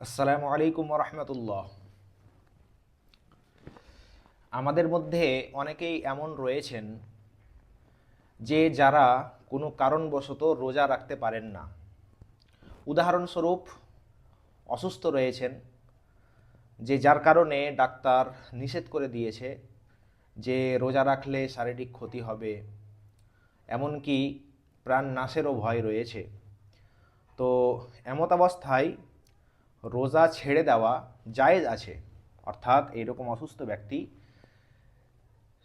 আসসালামু আলাইকুম রহমতুল্লাহ আমাদের মধ্যে অনেকেই এমন রয়েছেন যে যারা কোনো কারণবশত রোজা রাখতে পারেন না। উদাহরণস্বরূপ অসুস্থ রয়েছেন যে যার কারণে ডাক্তার নিষেধ করে দিয়েছে যে রোজা রাখলে শারীরিক ক্ষতি হবে, এমনকি প্রাণ নাশেরও ভয় রয়েছে। তো এমত অবস্থায় রোজা ছেড়ে দেওয়া জায়েজ আছে। অর্থাৎ এইরকম অসুস্থ ব্যক্তি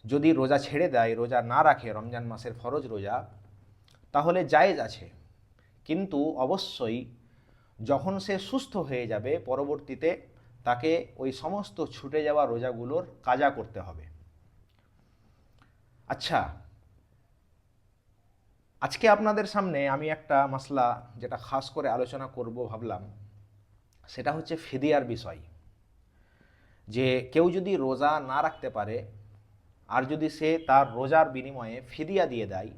যদি রোজা ছেড়ে দেয়, রোজা না রাখে, রমজান মাসের ফরজ রোজা, তাহলে জায়েজ আছে। কিন্তু অবশ্যই যখন সে সুস্থ হয়ে যাবে, পরবর্তীতে তাকে ওই সমস্ত ছুটে যাওয়া রোজাগুলোর কাজা করতে হবে। আচ্ছা আজকে আপনাদের সামনে আমি একটা মাসলা যেটা খাস করে আলোচনা করব ভাবলাম সেটা হচ্ছে ফিদিয়ার বিষয়। যে কেউ যদি রোজা না রাখতে পারে, আর যদি সে তার রোজার বিনিময়ে ফিদিয়া দিয়ে দেয়,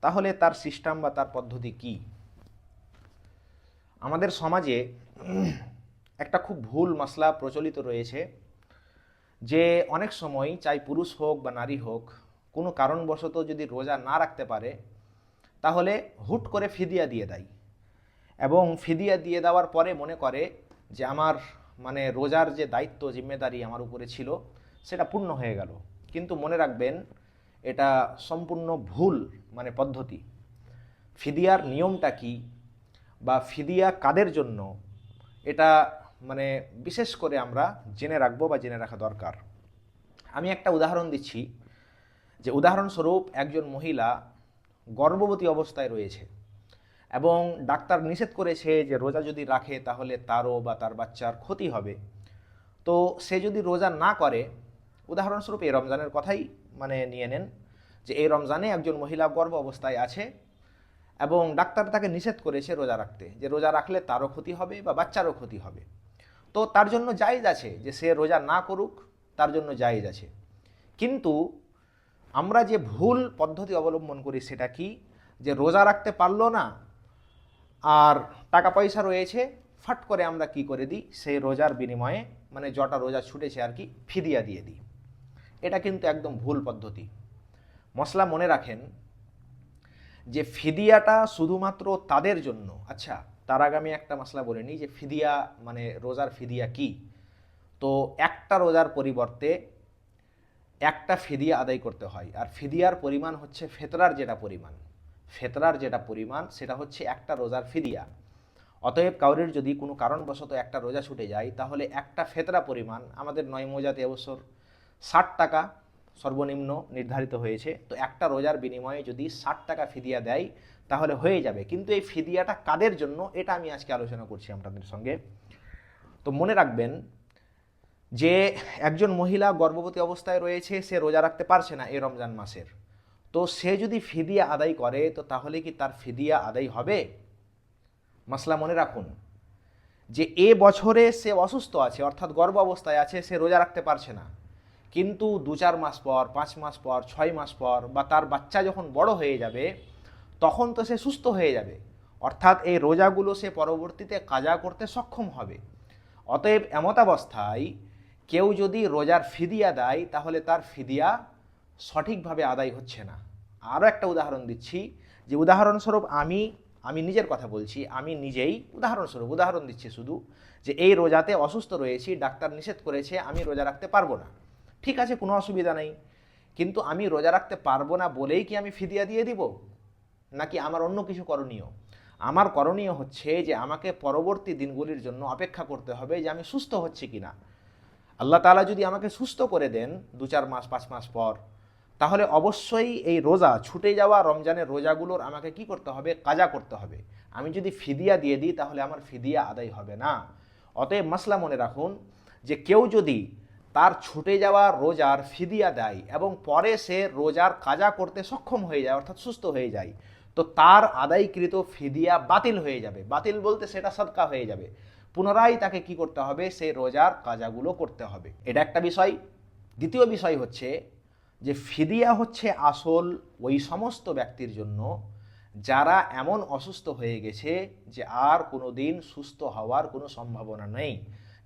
তাহলে তার সিস্টেম বা তার পদ্ধতি কি? আমাদের সমাজে একটা খুব ভুল মশলা প্রচলিত রয়েছে, যে অনেক সময় চাই পুরুষ হোক বা নারী হোক, কোনো কারণবশত যদি রোজা না রাখতে পারে, তাহলে হুট করে ফিদিয়া দিয়ে দেয়। এবং ফিদিয়া দিয়ে দেওয়ার পরে মনে করে যে আমার মানে রোজার যে দায়িত্ব, জিম্মেদারি আমার উপরে ছিল, সেটা পূর্ণ হয়ে গেল। কিন্তু মনে রাখবেন, এটা সম্পূর্ণ ভুল মানে পদ্ধতি। ফিদিয়ার নিয়মটা কি বা ফিদিয়া কাদের জন্য, এটা মানে বিশেষ করে আমরা জেনে রাখব বা জেনে রাখা দরকার। আমি একটা উদাহরণ দিচ্ছি, যে উদাহরণস্বরূপ একজন মহিলা গর্ভবতী অবস্থায় রয়েছে। এবং ডাক্তার নিষেধ করেছে যে রোজা যদি রাখে তাহলে তারও বা তার বাচ্চার ক্ষতি হবে। তো সে যদি রোজা না করে, উদাহরণস্বরূপ এই রমজানের কথাই মানে নিয়ে নেন যে এই রমজানে একজন মহিলা গর্ভ অবস্থায় আছে এবং ডাক্তার তাকে নিষেধ করেছে রোজা রাখতে যে রোজা রাখলে তারও ক্ষতি হবে বা বাচ্চারও ক্ষতি হবে। তো তার জন্য জায়েজ আছে যে সে রোজা না করুক, তার জন্য জায়েজ আছে। কিন্তু আমরা যে ভুল পদ্ধতি অবলম্বন করি সেটা কি? যে রোজা রাখতে পারল না আর টাকা পয়সা রয়েছে, ফাট করে আমরা কি করে দিই? সেই রোজার বিনিময়ে মানে জটা রোজা ছুটেছে আর কি, ফিদিয়া দিয়ে দিই। এটা কিন্তু একদম ভুল পদ্ধতি। মশলা মনে রাখেন যে ফিদিয়াটা শুধুমাত্র তাদের জন্য। আচ্ছা তার আগে আমি একটা মশলা বলে নিই যে ফিদিয়া মানে রোজার ফিদিয়া কি? তো একটা রোজার পরিবর্তে একটা ফিদিয়া আদায় করতে হয়। আর ফিদিয়ার পরিমাণ হচ্ছে ফেতরার যেটা পরিমাণ। ফেতরার যেটা পরিমাণ, সেটা হচ্ছে একটা রোজার ফিদিয়া অতএব কাউরের যদি কোনো কারণবশত একটা রোজা ছুটে যায়, তাহলে একটা ফেতরা পরিমাণ আমাদের নয় মোজাতে অবসর ষাট টাকা সর্বনিম্ন নির্ধারিত হয়েছে। তো একটা রোজার বিনিময়ে যদি ষাট টাকা ফিদিয়া দেয়, তাহলে হয়ে যাবে। কিন্তু এই ফিদিয়াটা কাদের জন্য, এটা আমি আজকে আলোচনা করছি আপনাদের সঙ্গে। তো মনে রাখবেন যে একজন মহিলা গর্ভবতী অবস্থায় রয়েছে, সে রোজা রাখতে পারছে না এই রমজান মাসের। তো সে যদি ফিদিয়া আদায় করে, তো তাহলে কি তার ফিদিয়া আদায় হবে? মাসলা মনে রাখুন যে এ বছরে সে অসুস্থ আছে, অর্থাৎ গর্ভ অবস্থায় আছে, সে রোজা রাখতে পারছে না। কিন্তু দু চার মাস পর, পাঁচ মাস পর, ছয় মাস পর বা তার বাচ্চা যখন বড় হয়ে যাবে, তখন তো সে সুস্থ হয়ে যাবে। অর্থাৎ এই রোজাগুলো সে পরবর্তীতে কাজা করতে সক্ষম হবে। অতএব এমতাবস্থায় কেউ যদি রোজার ফিদিয়া দেয়, তাহলে তার ফিদিয়া সঠিকভাবে আদায় হচ্ছে না। আরও একটা উদাহরণ দিচ্ছি, যে উদাহরণস্বরূপ আমি আমি নিজের কথা বলছি, আমি নিজেই উদাহরণস্বরূপ, উদাহরণ দিচ্ছি শুধু, যে এই রোজাতে অসুস্থ রয়েছি, ডাক্তার নিষেধ করেছে, আমি রোজা রাখতে পারব না। ঠিক আছে, কোনো অসুবিধা নেই, কিন্তু আমি রোজা রাখতে পারব না বলেই কি আমি ফিদিয়া দিয়ে দিব? নাকি আমার অন্য কিছু করণীয়? আমার করণীয় হচ্ছে যে আমাকে পরবর্তী দিনগুলির জন্য অপেক্ষা করতে হবে যে আমি সুস্থ হচ্ছি কিনা। আল্লাহ তালা যদি আমাকে সুস্থ করে দেন দু চার মাস, পাঁচ মাস পর তাহলে অবশ্যই এই রোজা, ছুটে যাওয়া রমজানের রোজাগুলোর আমাকে কি করতে হবে? কাজা করতে হবে। আমি যদি ফিদিয়া দিয়ে দিই, তাহলে আমার ফিদিয়া আদায় হবে না। অতএব মাসলা মনে রাখুন যে কেউ যদি তার ছুটে যাওয়া রোজার ফিদিয়া দেয় এবং পরে সে রোজার কাজা করতে সক্ষম হয়ে যায়, অর্থাৎ সুস্থ হয়ে যায়, তো তার আদায়কৃত ফিদিয়া বাতিল হয়ে যাবে। বাতিল বলতে সেটা সদকা হয়ে যাবে। পুনরায় তাকে কি করতে হবে? সেই রোজার কাজাগুলো করতে হবে। এটা একটা বিষয়। দ্বিতীয় বিষয় হচ্ছে যে ফিদিয়া হচ্ছে আসল ওই সমস্ত ব্যক্তির জন্য যারা এমন অসুস্থ হয়ে গেছে যে আর কোনো দিন সুস্থ হওয়ার কোনো সম্ভাবনা নেই।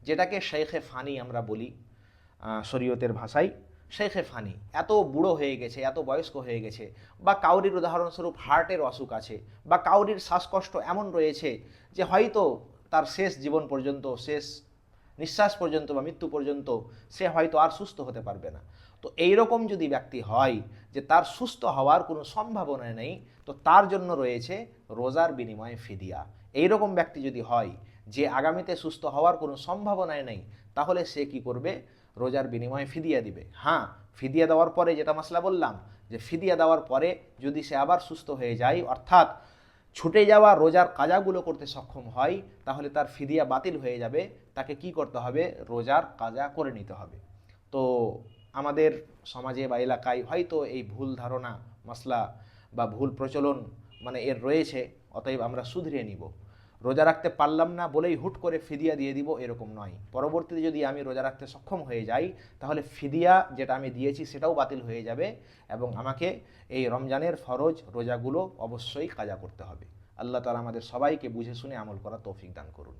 যেটাকে শেখে ফানি আমরা বলি শরীয়তের ভাষায়। শেখে ফানি, এত বুড়ো হয়ে গেছে, এত বয়স্ক হয়ে গেছে, বা কাউরির উদাহরণস্বরূপ হার্টের অসুখ আছে, বা কাউরির শ্বাসকষ্ট এমন রয়েছে যে হয়তো তার শেষ জীবন পর্যন্ত, শেষ নিঃশ্বাস পর্যন্ত বা মৃত্যু পর্যন্ত সে হয়তো আর সুস্থ হতে পারবে না। তো এই রকম যদি ব্যক্তি হয় যে তার সুস্থ হওয়ার কোনো সম্ভাবনা নেই, তো তার জন্য রয়েছে রোজার বিনিময়ে ফিদিয়া। এই রকম ব্যক্তি যদি হয় যে আগামীতে সুস্থ হওয়ার কোনো সম্ভাবনাই নেই, তাহলে সে কি করবে? রোজার বিনিময়ে ফিদিয়া দিবে। হ্যাঁ ফিদিয়া দেওয়ার পরে যেটা মশলা বললাম, যে ফিদিয়া দেওয়ার পরে যদি সে আবার সুস্থ হয়ে যায়, অর্থাৎ ছুটে যাওয়া রোজার কাজাগুলো করতে সক্ষম হয়, তাহলে তার ফিদিয়া বাতিল হয়ে যাবে। তাকে কি করতে হবে? রোজার কাজা করে নিতে হবে। তো আমাদের সমাজে বা এলাকায় হয়তো এই ভুল ধারণা, মশলা বা ভুল প্রচলন মানে এর রয়েছে, অতএব আমরা শুধরিয়ে নিব। রোজা রাখতে পারলাম না বলেই হুট করে ফিদিয়া দিয়ে দিব এরকম নয়। পরবর্তীতে যদি আমি রোজা রাখতে সক্ষম হয়ে যাই, তাহলে ফিদিয়া যেটা আমি দিয়েছি সেটাও বাতিল হয়ে যাবে এবং আমাকে এই রমজানের ফরজ রোজাগুলো অবশ্যই কাজা করতে হবে। আল্লাহ তালা আমাদের সবাইকে বুঝে শুনে আমল করা তৌফিক দান করুন।